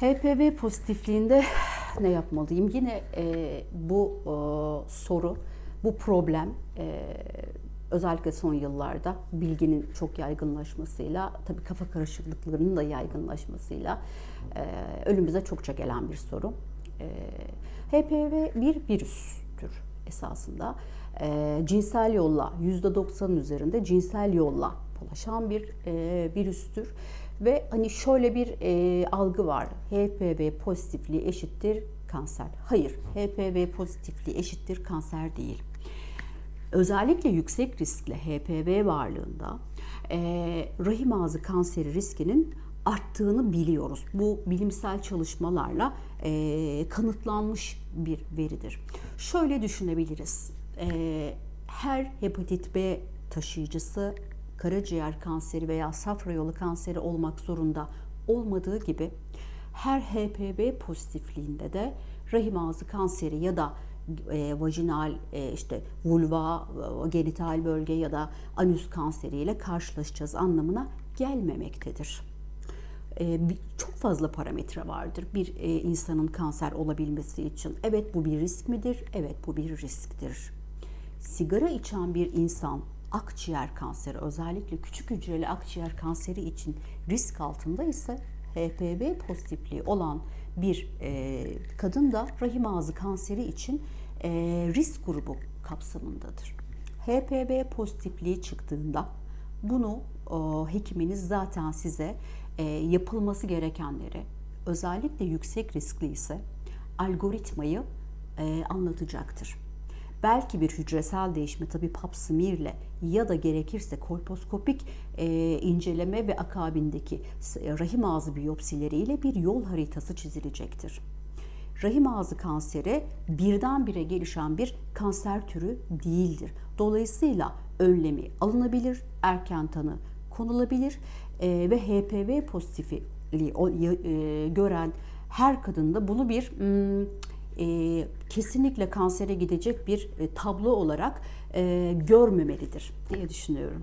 HPV pozitifliğinde ne yapmalıyım? Yine e, bu e, soru, bu problem e, özellikle son yıllarda bilginin çok yaygınlaşmasıyla, tabii kafa karışıklıklarının da yaygınlaşmasıyla e, önümüze çokça gelen bir soru. E, HPV bir virüstür esasında. E, cinsel yolla %90'ın üzerinde cinsel yolla bulaşan bir e, virüstür. Ve hani şöyle bir e, algı var. HPV pozitifliği eşittir kanser. Hayır, HPV pozitifliği eşittir kanser değil. Özellikle yüksek riskli HPV varlığında e, rahim ağzı kanseri riskinin arttığını biliyoruz. Bu bilimsel çalışmalarla e, kanıtlanmış bir veridir. Şöyle düşünebiliriz. E, her hepatit B taşıyıcısı karaciğer kanseri veya safra yolu kanseri olmak zorunda olmadığı gibi her HPV pozitifliğinde de rahim ağzı kanseri ya da e, vajinal e, işte vulva, e, genital bölge ya da anüs kanseriyle karşılaşacağız anlamına gelmemektedir. E, çok fazla parametre vardır bir e, insanın kanser olabilmesi için. Evet bu bir risk midir? Evet bu bir risktir. Sigara içen bir insan akciğer kanseri özellikle küçük hücreli akciğer kanseri için risk altında ise HPV pozitifliği olan bir e, kadın da rahim ağzı kanseri için e, risk grubu kapsamındadır. HPV pozitifliği çıktığında bunu o, hekiminiz zaten size e, yapılması gerekenleri özellikle yüksek riskli ise algoritmayı e, anlatacaktır. Belki bir hücresel değişme tabi pap smear'le ya da gerekirse kolposkopik e, inceleme ve akabindeki s- rahim ağzı biyopsileriyle bir yol haritası çizilecektir. Rahim ağzı kanseri birdenbire gelişen bir kanser türü değildir. Dolayısıyla önlemi alınabilir, erken tanı konulabilir e, ve HPV ya- e, gören her kadında bunu bir mm, e, kesinlikle kansere gidecek bir e, tablo olarak e, görmemelidir diye düşünüyorum.